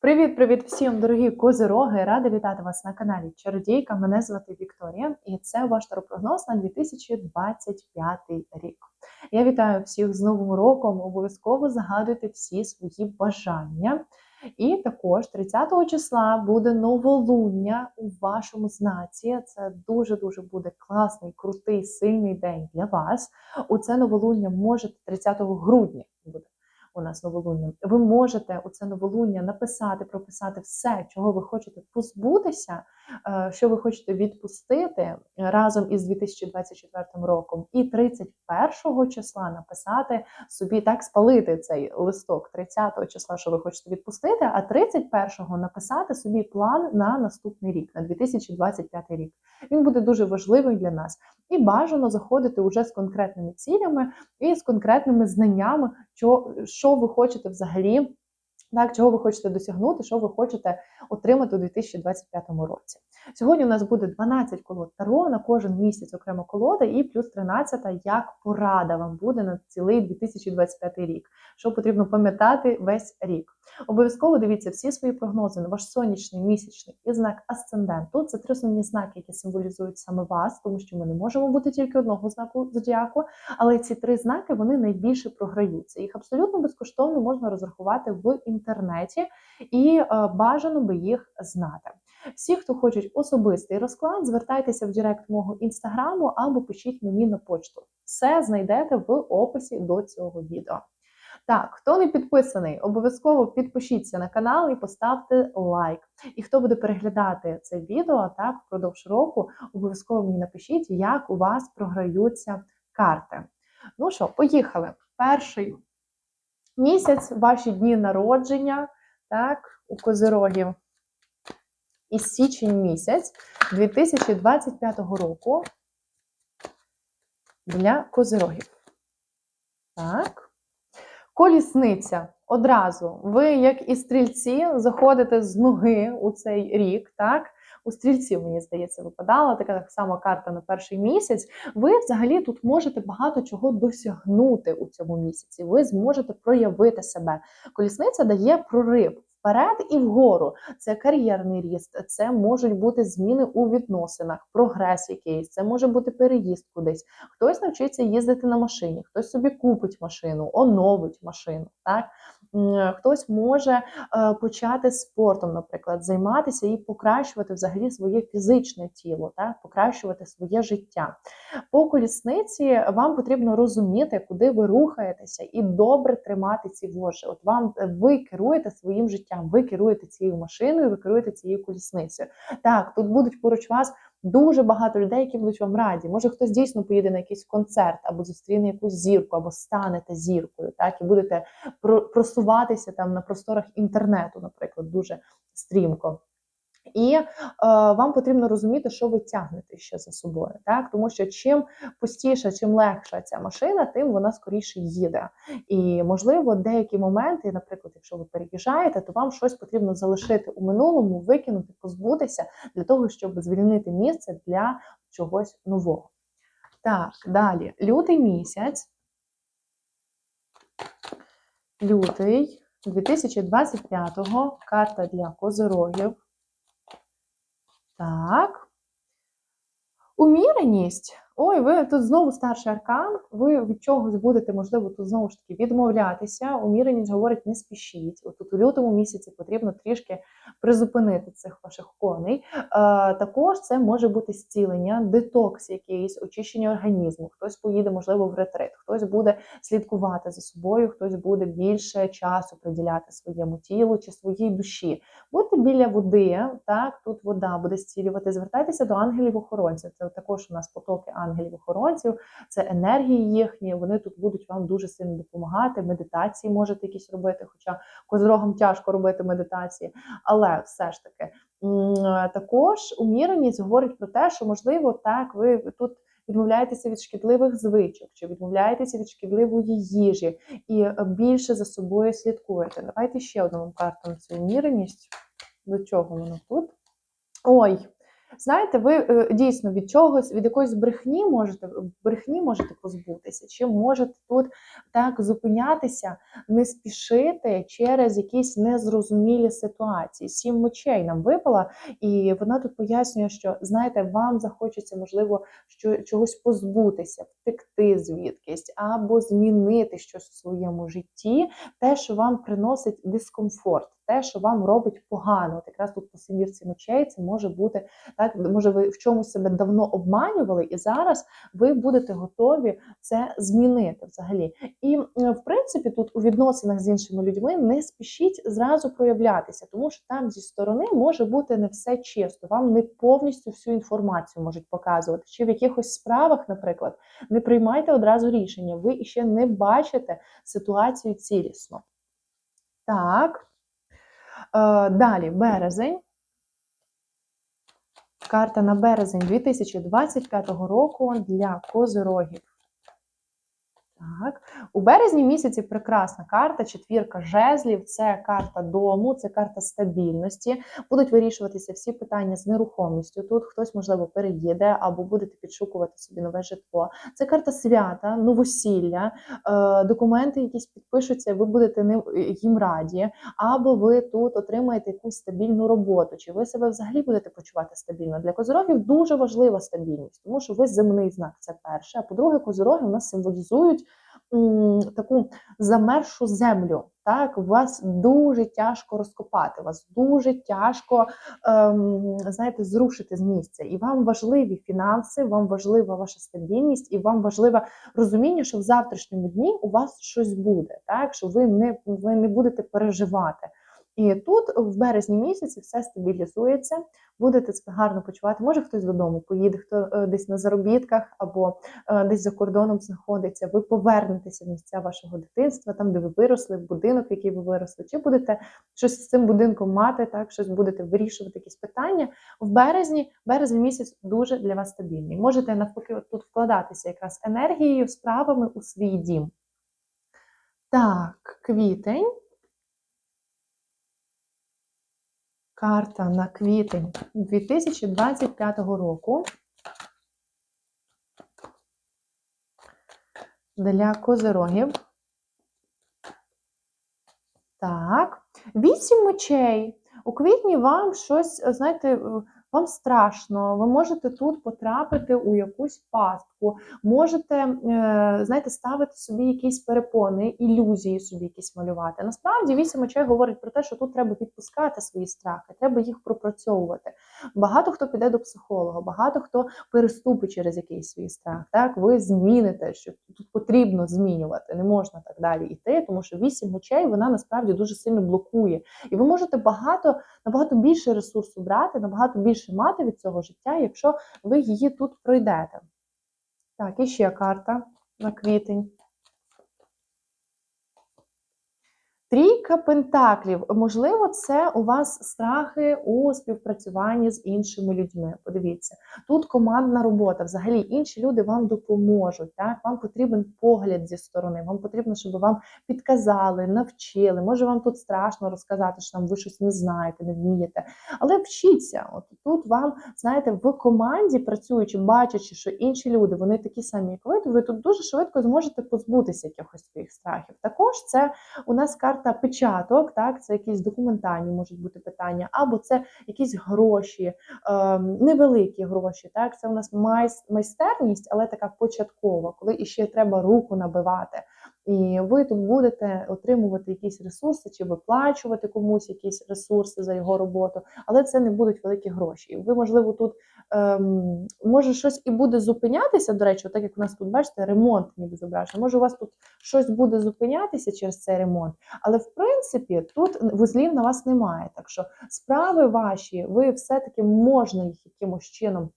Привіт-привіт всім, дорогі козироги! Рада вітати вас на каналі Чародійка. Мене звати Вікторія, і це ваш таропрогноз на 2025 рік. Я вітаю всіх з Новим роком. Обов'язково загадуйте всі свої бажання. І також 30 числа буде новолуння у вашому знаці. Це дуже-дуже буде класний, крутий, сильний день для вас. У це новолуння можете 30 грудня буде у нас новолунням. Ви можете у це новолуння написати, прописати все, чого ви хочете позбутися, що ви хочете відпустити разом із 2024 роком, і 31 числа написати собі так, спалити цей листок 30 числа, що ви хочете відпустити, а 31-го написати собі план на наступний рік, на 2025 рік. Він буде дуже важливий для нас. І бажано заходити уже з конкретними цілями і з конкретними знаннями, що, що ви хочете взагалі, так, чого ви хочете досягнути, що ви хочете отримати у 2025 році. Сьогодні у нас буде 12 колод Таро на кожен місяць окрема колода, і плюс 13 як порада вам буде на цілий 2025 рік, що потрібно пам'ятати весь рік. Обов'язково дивіться всі свої прогнози на ваш сонячний, місячний і знак асценденту. Це три основні знаки, які символізують саме вас, тому що ми не можемо бути тільки одного знаку зодіаку, але ці три знаки вони найбільше програються. Їх абсолютно безкоштовно можна розрахувати в інтернеті, і е, бажано би їх знати. Всі, хто хочуть особистий розклад, звертайтеся в Директ мого інстаграму або пишіть мені на почту. Все знайдете в описі до цього відео. Так, хто не підписаний, обов'язково підпишіться на канал і поставте лайк. І хто буде переглядати це відео так впродовж року, обов'язково мені напишіть, як у вас програються карти. Ну що, поїхали. Перший місяць, ваші дні народження, так, у козирогів. І січень місяць 2025 року для козирогів. Так. Колісниця. Одразу. Ви, як і стрільці, заходите з ноги у цей рік, так? У стрільців, мені здається, випадала така сама карта на перший місяць. Ви взагалі тут можете багато чого досягнути у цьому місяці. Ви зможете проявити себе. Колісниця дає прорив вперед і вгору. Це кар'єрний ріст, це можуть бути зміни у відносинах, прогрес якийсь, це може бути переїзд кудись. Хтось навчиться їздити на машині, хтось собі купить машину, оновить машину. Так? Хтось може е, почати спортом, наприклад, займатися і покращувати взагалі своє фізичне тіло, так? покращувати своє життя. По колісниці вам потрібно розуміти, куди ви рухаєтеся, і добре тримати ці вожі. От вам е, ви керуєте своїм життям, ви керуєте цією машиною, ви керуєте цією колісницею. Так, тут будуть поруч вас дуже багато людей, які будуть вам раді. Може, хтось дійсно поїде на якийсь концерт, або зустріне якусь зірку, або станете зіркою, так і будете просуватися там на просторах інтернету, наприклад, дуже стрімко. І е, вам потрібно розуміти, що ви тягнете ще за собою, так тому що чим пустіша, чим легша ця машина, тим вона скоріше їде. І можливо, деякі моменти, наприклад, якщо ви переїжджаєте, то вам щось потрібно залишити у минулому, викинути, позбутися для того, щоб звільнити місце для чогось нового. Так, далі, лютий місяць. Лютий 2025-го карта для козирогів. Так. Уміреність. Ой, ви тут знову старший аркан, ви від чогось будете, можливо, тут знову ж таки відмовлятися. Уміреність говорить, не спішіть. От у лютому місяці потрібно трішки призупинити цих ваших коней. Е, також це може бути зцілення, детокс, якийсь, очищення організму. Хтось поїде, можливо, в ретрит, хтось буде слідкувати за собою, хтось буде більше часу приділяти своєму тілу чи своїй душі. Будьте біля води, так, тут вода буде зцілювати. Звертайтеся до ангелів-охоронців. Це також у нас потоки ангелів-охоронців, це енергії їхні. Вони тут будуть вам дуже сильно допомагати. Медитації можете якісь робити, хоча козрогам тяжко робити медитації. Але все ж таки також уміреність говорить про те, що можливо так ви тут. Відмовляєтеся від шкідливих звичок, чи відмовляєтеся від шкідливої їжі і більше за собою слідкуєте. Давайте ще одну карту на цю уміреність. До чого воно тут? Ой, знаєте, ви е, дійсно від чогось, від якоїсь брехні можете брехні можете позбутися, чи можете тут так зупинятися, не спішити через якісь незрозумілі ситуації. Сім мечей нам випала, і вона тут пояснює, що знаєте, вам захочеться, можливо, що чогось позбутися, втекти звідкись, або змінити щось у своєму житті, те, що вам приносить дискомфорт, те, що вам робить погано. От якраз тут по сімірці мечей це може бути так, може, ви в чомусь себе давно обманювали, і зараз ви будете готові це змінити взагалі. І в принципі, тут у відносинах з іншими людьми не спішіть зразу проявлятися, тому що там зі сторони може бути не все чисто. Вам не повністю всю інформацію можуть показувати. Чи в якихось справах, наприклад, не приймайте одразу рішення. Ви іще не бачите ситуацію цілісно. Так. Е, Далі березень. Карта на березень 2025 року для козирогів. Так, у березні місяці прекрасна карта, четвірка жезлів, це карта дому, це карта стабільності. Будуть вирішуватися всі питання з нерухомістю. Тут хтось, можливо, переїде або будете підшукувати собі нове житло. Це карта свята, новосілля, е, документи, якісь підпишуться, ви будете ним їм раді, або ви тут отримаєте якусь стабільну роботу, чи ви себе взагалі будете почувати стабільно. Для козирогів дуже важлива стабільність, тому що ви земний знак, це перше. А по-друге, козироги у нас символізують таку замершу землю. Так, вас дуже тяжко розкопати, вас дуже тяжко ем, знаєте, зрушити з місця. І вам важливі фінанси, вам важлива ваша стабільність, і вам важливе розуміння, що в завтрашньому дні у вас щось буде, так що ви не, ви не будете переживати. І тут в березні місяці все стабілізується, будете себе гарно почувати. Може хтось додому поїде, хто е, десь на заробітках або е, десь за кордоном знаходиться. Ви повернетеся в місця вашого дитинства, там, де ви виросли, в будинок, який ви виросли, чи будете щось з цим будинком мати, так щось будете вирішувати, якісь питання. В березні, березень місяць дуже для вас стабільний. Можете навпаки от тут вкладатися якраз енергією, справами у свій дім. Так, квітень. Карта на квітень 2025 року для козирогів. Так, вісім мечей. У квітні вам щось, знаєте, вам страшно, ви можете тут потрапити у якусь пастку, можете, е, знаєте, ставити собі якісь перепони, ілюзії собі якісь малювати. Насправді, вісім очей говорить про те, що тут треба відпускати свої страхи, треба їх пропрацьовувати. Багато хто піде до психолога, багато хто переступить через якийсь свій страх. Так, ви зміните, що тут потрібно змінювати, не можна так далі йти, тому що вісім очей вона насправді дуже сильно блокує. І ви можете багато набагато більше ресурсу брати, набагато більше мати від цього життя, якщо ви її тут пройдете. Так, і ще карта на квітень. Трійка пентаклів. Можливо, це у вас страхи у співпрацюванні з іншими людьми. Подивіться, тут командна робота. Взагалі інші люди вам допоможуть. Так, вам потрібен погляд зі сторони. Вам потрібно, щоб вам підказали, навчили. Може, вам тут страшно розказати, що там ви щось не знаєте, не вмієте. Але вчіться. От тут вам знаєте, в команді працюючи, бачачи, що інші люди вони такі самі, як ви, то ви тут дуже швидко зможете позбутися якихось своїх страхів. Також це у нас карта карта печаток, так, це якісь документальні можуть бути питання, або це якісь гроші, е, невеликі гроші. Так, Це у нас майстерність, але така початкова, коли іще треба руку набивати. І ви тут будете отримувати якісь ресурси чи виплачувати комусь якісь ресурси за його роботу, але це не будуть великі гроші. Ви, можливо, тут ем, може щось і буде зупинятися. До речі, так як у нас тут бачите, ремонт ніби зображено. Може, у вас тут щось буде зупинятися через цей ремонт, але в принципі тут вузлів на вас немає. Так що справи ваші, ви все-таки можна їх якимось чином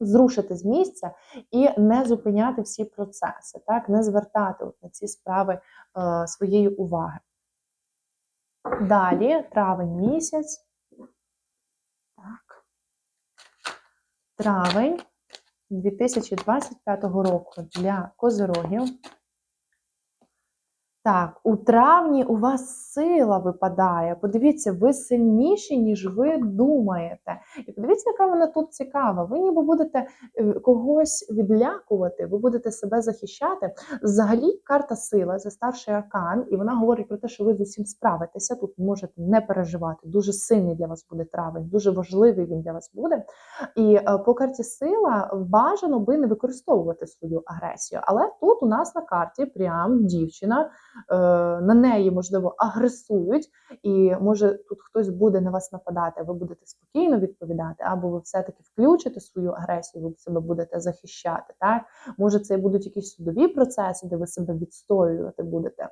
зрушити з місця і не зупиняти всі процеси, так, не звертати на ці справи е, своєї уваги. Далі, травень місяць. Так. Травень 2025 року для козирогів. Так, у травні у вас сила випадає. Подивіться, ви сильніші, ніж ви думаєте. І подивіться, яка вона тут цікава. Ви ніби будете е, когось відлякувати, ви будете себе захищати. Взагалі, карта сила це старший аркан, і вона говорить про те, що ви з усім справитеся. Тут можете не переживати. Дуже сильний для вас буде травень, дуже важливий він для вас буде. І е, по карті сила бажано би не використовувати свою агресію. Але тут у нас на карті прям дівчина. Е, на неї, можливо, агресують, і може тут хтось буде на вас нападати, ви будете спокійно відповідати, або ви все-таки включите свою агресію, ви себе будете захищати. Так? Може, це будуть якісь судові процеси, де ви себе відстоювати будете.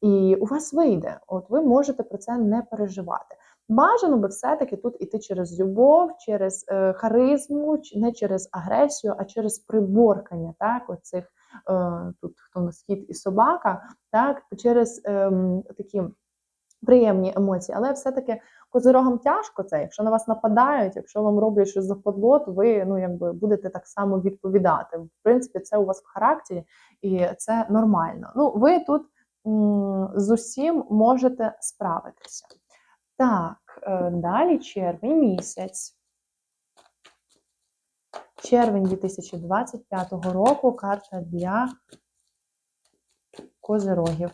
І у вас вийде. От ви можете про це не переживати. Бажано би все-таки тут іти через любов, через е, харизму, не через агресію, а через приборкання, так, оцих тут хто на схід і собака, так, через ем, такі приємні емоції. Але все-таки козирогам тяжко це. Якщо на вас нападають, якщо вам роблять щось западло, то ви ну, якби будете так само відповідати. В принципі, це у вас в характері, і це нормально. Ну, ви тут з усім можете справитися. Так, е, далі червень місяць. Червень 2025 року карта для козирогів.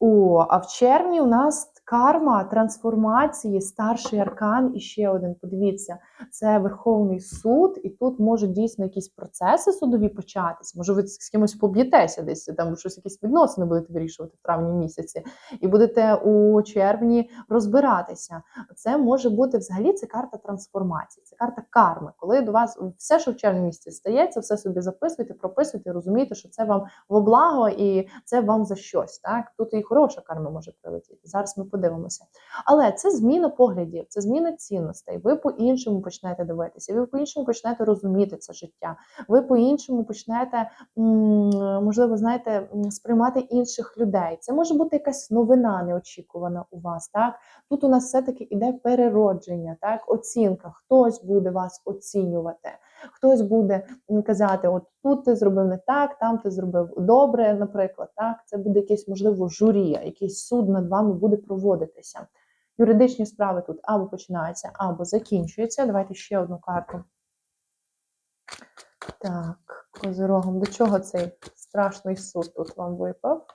О, а в червні у нас карма трансформації, старший аркан і ще один. Подивіться, це Верховний суд, і тут можуть дійсно якісь процеси судові початись. Може, ви з кимось поб'єтеся десь, там щось якісь відносини будете вирішувати в травні місяці, і будете у червні розбиратися. Це може бути взагалі це карта трансформації, це карта карми. Коли до вас все, що в червні місяці стається, все собі записуйте, прописуйте, розумієте, що це вам во благо і це вам за щось. Так тут і хороша карма може прилетіти. Зараз ми подивимося. Але це зміна поглядів, це зміна цінностей. Ви по-іншому почнете дивитися, ви по-іншому почнете розуміти це життя. Ви по-іншому почнете, можливо, знаєте, сприймати інших людей. Це може бути якась новина неочікувана у вас. Так тут у нас все-таки іде переродження, так, оцінка. Хтось буде вас оцінювати, хтось буде казати: от тут ти зробив не так, там ти зробив добре, наприклад. Так, це буде якесь можливо журі, якийсь суд над вами буде проводитися. Юридичні справи тут або починаються, або закінчуються. Давайте ще одну карту. Так, козирогом. До чого цей страшний суд тут вам випав?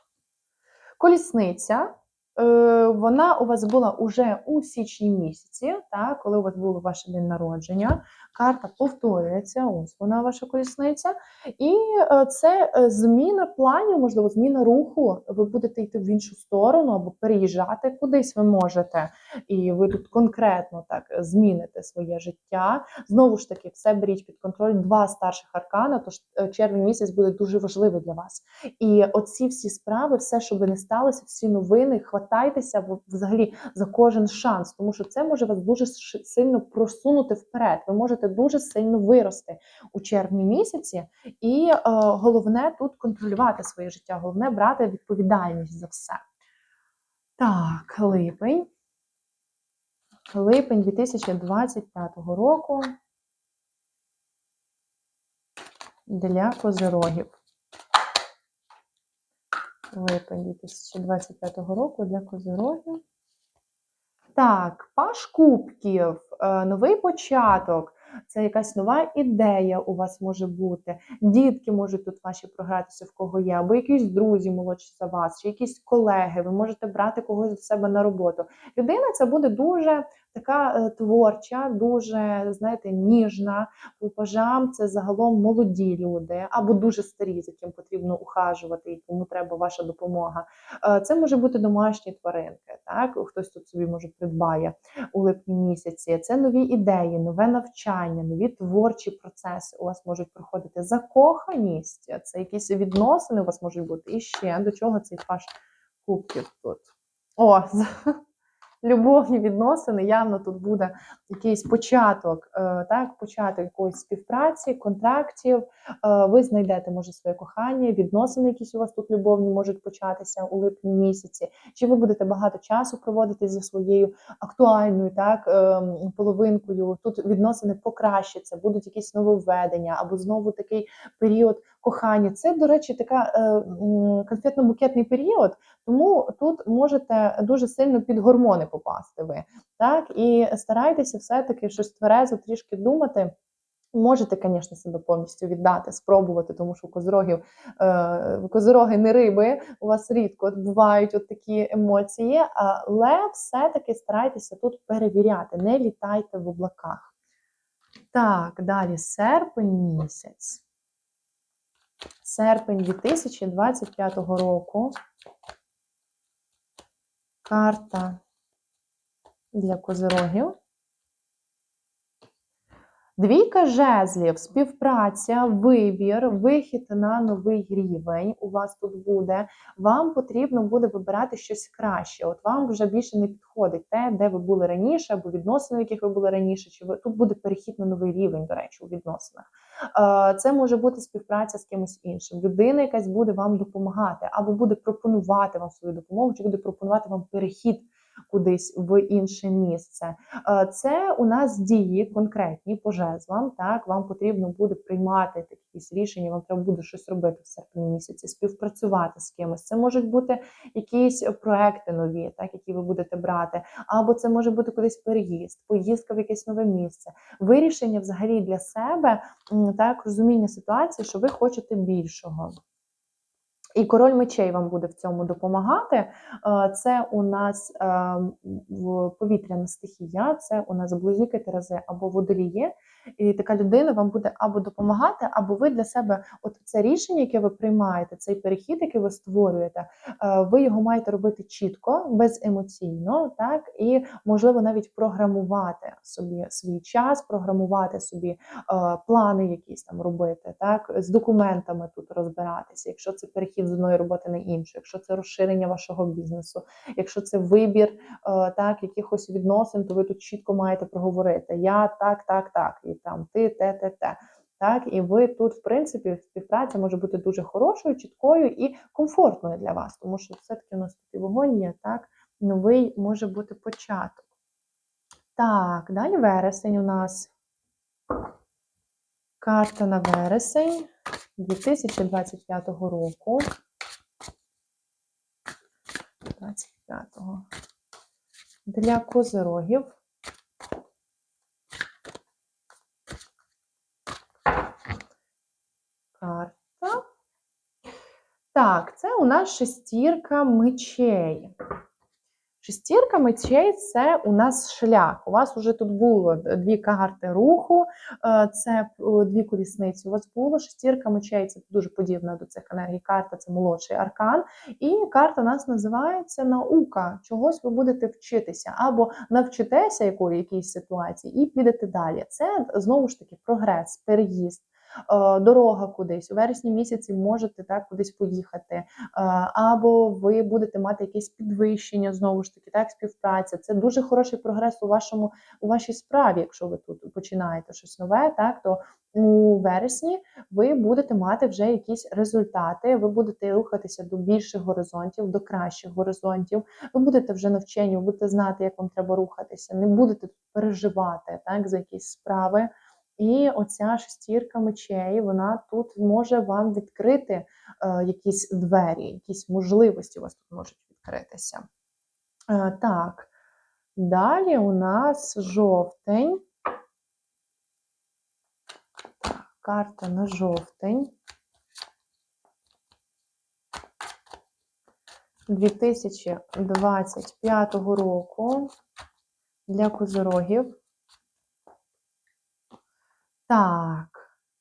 Колісниця. Е, Вона у вас була уже у січні місяці, так, коли у вас був ваш день народження. Карта повторюється, ось вона ваша колісниця. І е, це е, зміна планів, можливо, зміна руху. Ви будете йти в іншу сторону або переїжджати кудись ви можете. І ви тут конкретно так зміните своє життя. Знову ж таки, все беріть під контроль. Два старших аркана, тож червень місяць буде дуже важливий для вас. І оці всі справи, все, що би не сталося, всі новини, хватайтеся взагалі за кожен шанс, тому що це може вас дуже сильно просунути вперед. Ви можете дуже сильно вирости у червні місяці, і е, головне тут контролювати своє життя, головне брати відповідальність за все. Так, липень. Липень 2025 року для козирогів. Липень 2025 року для козирогів. Так, паш кубків, е, новий початок. Це якась нова ідея у вас може бути. Дітки можуть тут ваші програтися, в кого є, або якісь друзі молодші за вас, чи якісь колеги. Ви можете брати когось до себе на роботу. Людина це буде дуже така е, творча, дуже, знаєте, ніжна. По пажам це загалом молоді люди, або дуже старі, за яким потрібно ухажувати, і кому треба ваша допомога. Е, Це може бути домашні тваринки. Так, хтось тут собі може придбає у липні місяці. Це нові ідеї, нове навчання, нові творчі процеси у вас можуть проходити. Закоханість, це якісь відносини у вас можуть бути. І ще до чого цей паш кубків тут. О, любовні відносини. Явно тут буде якийсь початок, е, так, початок якоїсь співпраці, контрактів. Е, Ви знайдете, може, своє кохання, відносини, якісь у вас тут любовні можуть початися у липні місяці. Чи ви будете багато часу проводити зі своєю актуальною так, ем, половинкою? Тут відносини покращаться, будуть якісь нововведення, або знову такий період кохання. Це, до речі, така е, конфетно-букетний період, тому тут можете дуже сильно під гормони попасти ви. Так, і старайтеся все-таки щось тверезо трішки думати. Можете, звісно, себе повністю віддати, спробувати, тому що у козирогів е, козироги не риби, у вас рідко бувають от такі емоції, але все-таки старайтеся тут перевіряти, не літайте в облаках. Так, далі серпень місяць. Серпень 2025 року. Карта для козирогів. Двійка жезлів, співпраця, вибір, вихід на новий рівень у вас тут буде. Вам потрібно буде вибирати щось краще. От вам вже більше не підходить те, де ви були раніше, або відносини, в яких ви були раніше. Чи ви тут буде перехід на новий рівень, до речі, у відносинах. Е, Це може бути співпраця з кимось іншим. Людина якась буде вам допомагати, або буде пропонувати вам свою допомогу, чи буде пропонувати вам перехід кудись в інше місце. Е, Це у нас дії конкретні по жезлам. Так, вам потрібно буде приймати якісь рішення, вам треба буде щось робити в серпні місяці, співпрацювати з кимось. Це можуть бути якісь проекти нові, так які ви будете брати, або це може бути кудись переїзд, поїздка в якесь нове місце, вирішення взагалі для себе, так розуміння ситуації, що ви хочете більшого. І король мечей вам буде в цьому допомагати. Е, Це у нас е, повітряна стихія, це у нас близнюки Терези або водолії. І така людина вам буде або допомагати, або ви для себе, от це рішення, яке ви приймаєте, цей перехід, який ви створюєте, е, ви його маєте робити чітко, беземоційно, так? І можливо навіть програмувати собі свій час, програмувати собі е, плани якісь там робити, так? З документами тут розбиратися, якщо це перехід з одної роботи на іншу, якщо це розширення вашого бізнесу, якщо це вибір е, так якихось відносин, то ви тут чітко маєте проговорити. Я так, так, так, і там ти, те, те, те. Так, і ви тут, в принципі, співпраця може бути дуже хорошою, чіткою і комфортною для вас, тому що все-таки у нас тут є, так, новий може бути початок. Так, далі вересень у нас. Карта на вересень 2025 року. 25-го. Для козирогів. Карта. Так, це у нас шестірка мечей. Шестірка мечей це у нас шлях. У вас вже тут було дві карти руху, е, це е, дві колісниці. У вас було шестірка мечей, це дуже подібна до цих енергій. Карта це молодший аркан. І карта у нас називається наука. Чогось ви будете вчитися, або навчитеся якої якійсь ситуації, і підете далі. Це знову ж таки прогрес, переїзд. Е, Дорога кудись у вересні місяці можете так кудись поїхати, Е, або ви будете мати якесь підвищення, знову ж таки, так, співпраця. Це дуже хороший прогрес у вашому у вашій справі. Якщо ви тут починаєте щось нове, так то у вересні ви будете мати вже якісь результати. Ви будете рухатися до більших горизонтів, до кращих горизонтів. Ви будете вже навчені, ви будете знати, як вам треба рухатися. Не будете переживати так за якісь справи. І оця шестірка мечей, вона тут може вам відкрити е, якісь двері, якісь можливості у вас тут можуть відкритися. Е, так, далі у нас жовтень. Карта на жовтень. 2025 року для козирогів. Так,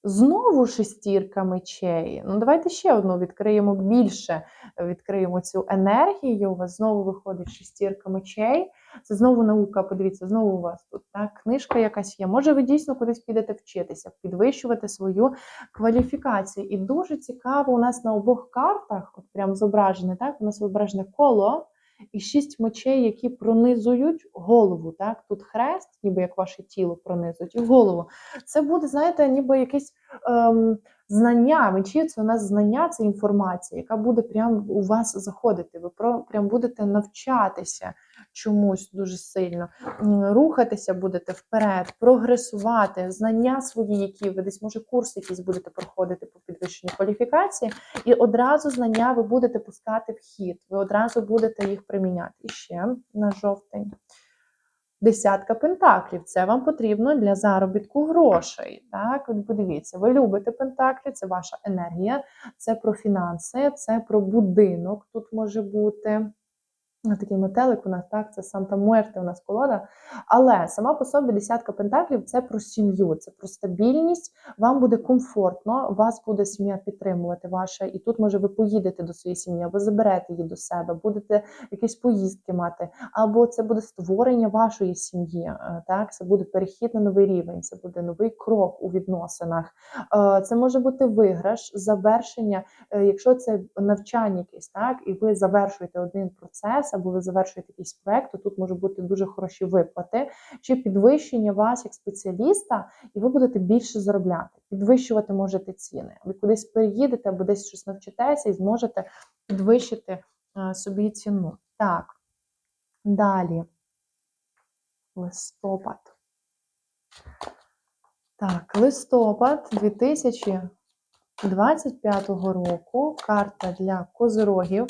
знову шестірка мечей. Ну, давайте ще одну відкриємо більше, відкриємо цю енергію. У вас знову виходить шестірка мечей. Це знову наука. Подивіться, знову у вас тут так, книжка якась є. Може, ви дійсно кудись підете вчитися, підвищувати свою кваліфікацію. І дуже цікаво, у нас на обох картах, от прям зображене, так, у нас зображене коло. І шість мечей, які пронизують голову. Так? Тут хрест, ніби як ваше тіло пронизують, і голову. Це буде, знаєте, ніби якесь ем, знання. Мечі це у нас знання, це інформація, яка буде прямо у вас заходити. Ви про прям будете навчатися чомусь дуже сильно, рухатися будете вперед, прогресувати, знання свої, які ви десь, може, курси якісь будете проходити по підвищенню кваліфікації, і одразу знання ви будете пускати в хід, ви одразу будете їх приміняти. І ще на жовтень. Десятка пентаклів. Це вам потрібно для заробітку грошей. Так, от подивіться, ви любите пентаклі, це ваша енергія, це про фінанси, це про будинок. Тут може бути. Такий метелик у нас, так, це Санта Муерте у нас колода. Але сама по собі десятка пентаклів це про сім'ю, це про стабільність. Вам буде комфортно, вас буде сім'я підтримувати ваша, і тут, може, ви поїдете до своєї сім'ї, або заберете її до себе, будете якісь поїздки мати, або це буде створення вашої сім'ї. е, Так, це буде перехід на новий рівень, це буде новий крок у відносинах. Е, Це може бути виграш, завершення, е, якщо це навчання якесь, так, і ви завершуєте один процес, або ви завершуєте якийсь проект, то тут може бути дуже хороші виплати, чи підвищення вас як спеціаліста, і ви будете більше заробляти. Підвищувати можете ціни. Ви кудись переїдете або десь щось навчитеся і зможете підвищити е, собі ціну. Так, далі. Листопад. Так, листопад 2025 року. Карта для козирогів.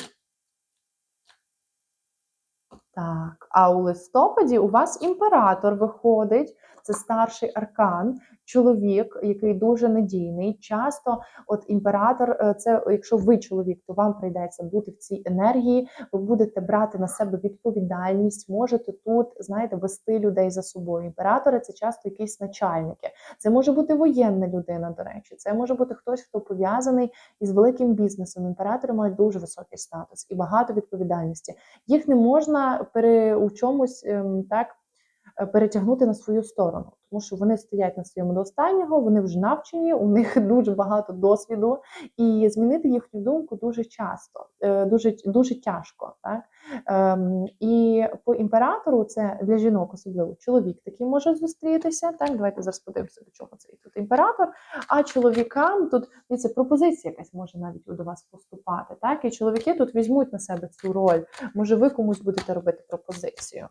Так, а у листопаді у вас імператор виходить. Це старший аркан, чоловік, який дуже надійний. Часто, от імператор, е, це якщо ви чоловік, то вам прийдеться бути в цій енергії. Ви будете брати на себе відповідальність, можете тут, знаєте, вести людей за собою. Імператори це часто якісь начальники. Це може бути воєнна людина, до речі. Це може бути хтось, хто пов'язаний із великим бізнесом. Імператори мають дуже високий статус і багато відповідальності. Їх не можна пере у чомусь ем, так перетягнути на свою сторону, тому що вони стоять на своєму до останнього, вони вже навчені, у них дуже багато досвіду, і змінити їхню думку дуже часто, е, дуже дуже тяжко. Так? Ем, І по імператору це для жінок, особливо чоловік такий може зустрітися. Так, давайте зараз подивимося, до чого цей тут імператор. А чоловікам тут дивіться, пропозиція якась може навіть до вас поступати. Так, і чоловіки тут візьмуть на себе цю роль. Може, ви комусь будете робити пропозицію.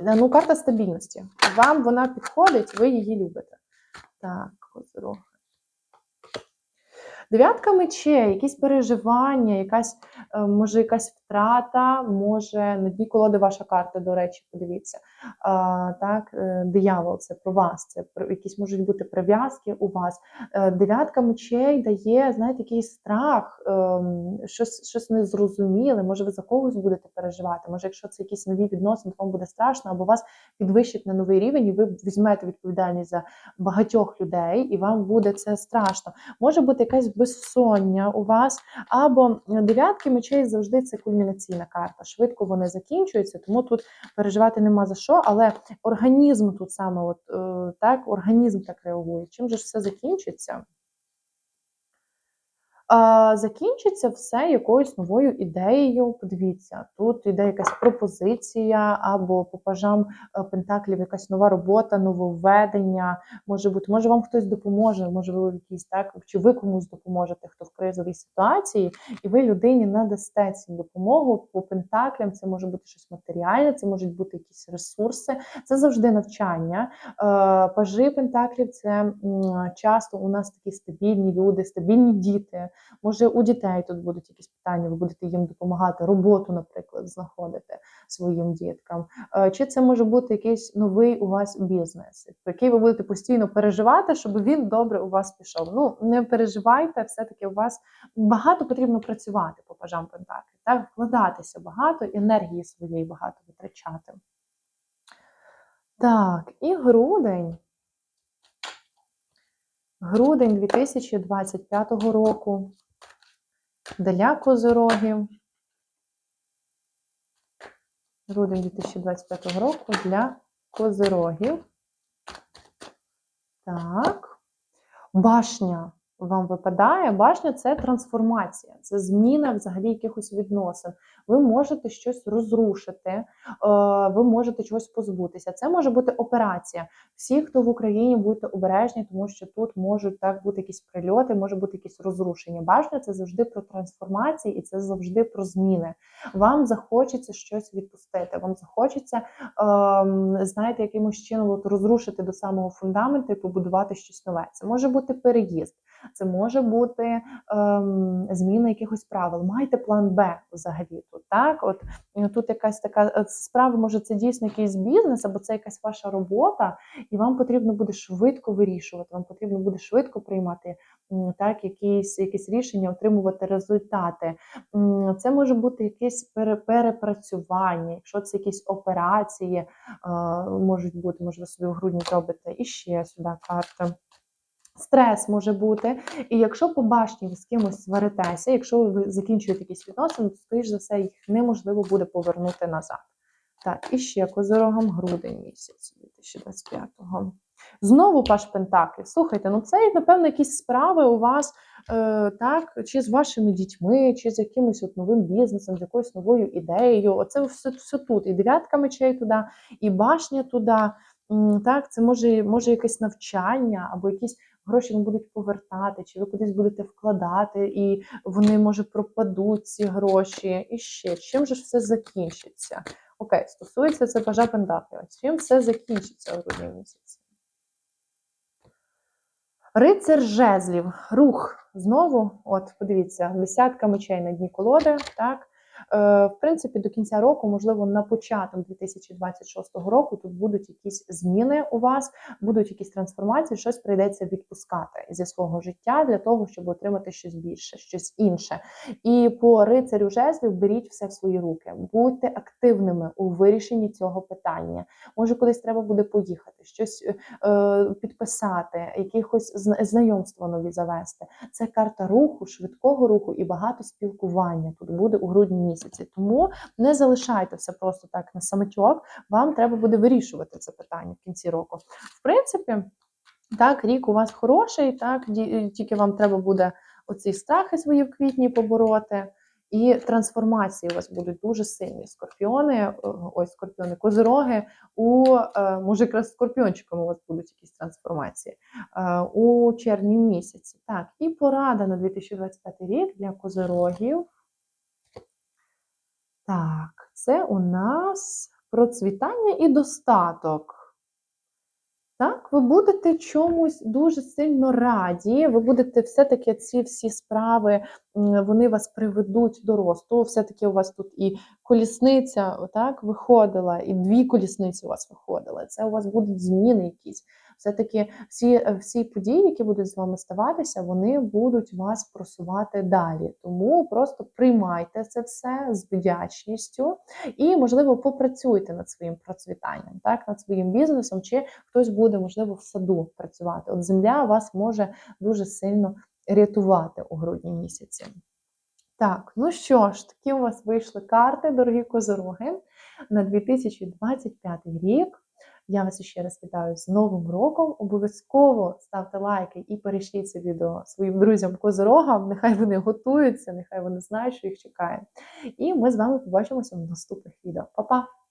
Е, Ну, карта стабільності. Вам вона підходить, ви її любите. Так, козирог. Дев'ятка мечей, якісь переживання, якась, е, може, якась втрата, може, на дні колоди ваша карта, до речі, подивіться. А, так, е, диявол, це про вас, це про якісь можуть бути прив'язки у вас. Е, Дев'ятка мечей дає, знаєте, якийсь страх, ем, щось, щось незрозуміле, може, ви за когось будете переживати, може, якщо це якісь нові відносини, то вам буде страшно, або вас підвищать на новий рівень, і ви візьмете відповідальність за багатьох людей, і вам буде це страшно. Може бути якась безсоння у вас, або дев'ятки мечей завжди це кульмінаційна карта. Швидко вони закінчуються, тому тут переживати нема за що, але організм тут саме, от е, так, організм так реагує. Чим же ж все закінчиться? Закінчиться все якоюсь новою ідеєю. Подивіться, тут іде якась пропозиція, або по пажам е, пентаклів якась нова робота, нововведення. Може бути, може вам хтось допоможе, може ви якийсь так, чи ви комусь допоможете, хто в кризовій ситуації, і ви людині надасте цю допомогу по пентаклям. Це може бути щось матеріальне, це можуть бути якісь ресурси, це завжди навчання. Е, Пажи пентаклів це часто у нас такі стабільні люди, стабільні діти. Може, у дітей тут будуть якісь питання, ви будете їм допомагати, роботу, наприклад, знаходити своїм діткам. Е, Чи це може бути якийсь новий у вас бізнес, про який ви будете постійно переживати, щоб він добре у вас пішов. Ну, не переживайте, все-таки у вас багато потрібно працювати по пажам пентаклів, так, вкладатися багато, енергії своєї багато витрачати. Так, і грудень. Грудень 2025 року для козорогів. Грудень 2025 року для козирогів. Так. Башня. Вам випадає. Башня це трансформація, це зміна взагалі якихось відносин. Ви можете щось розрушити, е, ви можете чогось позбутися. Це може бути операція. Всі, хто в Україні, будьте обережні, тому що тут можуть так бути якісь прильоти, може бути якісь розрушення. Башня це завжди про трансформації і це завжди про зміни. Вам захочеться щось відпустити. Вам захочеться, ем, знаєте, якимось чином от розрушити до самого фундаменту і побудувати щось нове. Це може бути переїзд, це може бути ем, зміна якихось правил. Майте план Б взагалі тут. Так, от е, тут якась така е, справа, може, це дійсно якийсь бізнес, або це якась ваша робота, і вам потрібно буде швидко вирішувати. Вам потрібно буде швидко приймати так, якісь, якісь рішення, отримувати результати. Це може бути якесь пере- перепрацювання, якщо це якісь операції е, можуть бути, може, ви собі в грудні зробите і ще сюди карта. Стрес може бути, і якщо по башні ви з кимось сваритеся, якщо ви закінчуєте якісь відносини, то скоріш за все їх неможливо буде повернути назад. Так, і ще козорогам грудень місяць 2025-го. Знову Паш Пентаклів. Слухайте, ну це, напевно, якісь справи у вас, е, так, чи з вашими дітьми, чи з якимось от новим бізнесом, з якоюсь новою ідеєю. Оце все, все тут. І дев'ятка мечей туди, і башня туди. Так, це може, може якесь навчання або якісь гроші вам будуть повертати, чи ви кудись будете вкладати, і вони, може, пропадуть ці гроші. І ще чим же ж все закінчиться? Окей, стосується це пажа Пентаклів. Чим все закінчиться у грудні місяці? Рицар жезлів, рух. Знову, от, подивіться, десятка мечей на дні колоди. Так? Е, в принципі, до кінця року, можливо, на початок 2026 року тут будуть якісь зміни у вас, будуть якісь трансформації, щось прийдеться відпускати зі свого життя для того, щоб отримати щось більше, щось інше. І по рицарю жезлів беріть все в свої руки, будьте активними у вирішенні цього питання. Може, кудись треба буде поїхати, щось е, підписати, якихось зна- знайомства нові завести. Це карта руху, швидкого руху і багато спілкування тут буде у грудні місяці. Тому не залишайте все просто так на самотьок. Вам треба буде вирішувати це питання в кінці року. В принципі, так, рік у вас хороший, так, тільки вам треба буде оці страхи свої в квітні побороти. І трансформації у вас будуть дуже сильні. Скорпіони, е, ой, скорпіони, козироги, у е, може якраз скорпіончиком у вас будуть якісь трансформації е, у червні місяці. Так, і порада на 2025 рік для козирогів. Так, це у нас процвітання і достаток. Так, ви будете чомусь дуже сильно раді, ви будете все-таки ці всі справи, вони вас приведуть до росту. Все-таки у вас тут і колісниця так, виходила, і дві колісниці у вас виходили. Це у вас будуть зміни якісь. Все-таки всі, е, всі події, які будуть з вами ставатися, вони будуть вас просувати далі. Тому просто приймайте це все з вдячністю і, можливо, попрацюйте над своїм процвітанням, так, над своїм бізнесом, чи хтось буде, можливо, в саду працювати. От земля вас може дуже сильно рятувати у грудні місяці. Так, ну що ж, такі у вас вийшли карти, дорогі козороги, на 2025 рік. Я вас ще раз вітаю з Новим роком. Обов'язково ставте лайки і перейшліть це відео своїм друзям козорогам. Нехай вони готуються, нехай вони знають, що їх чекає. І ми з вами побачимося в наступних відео. Па-па!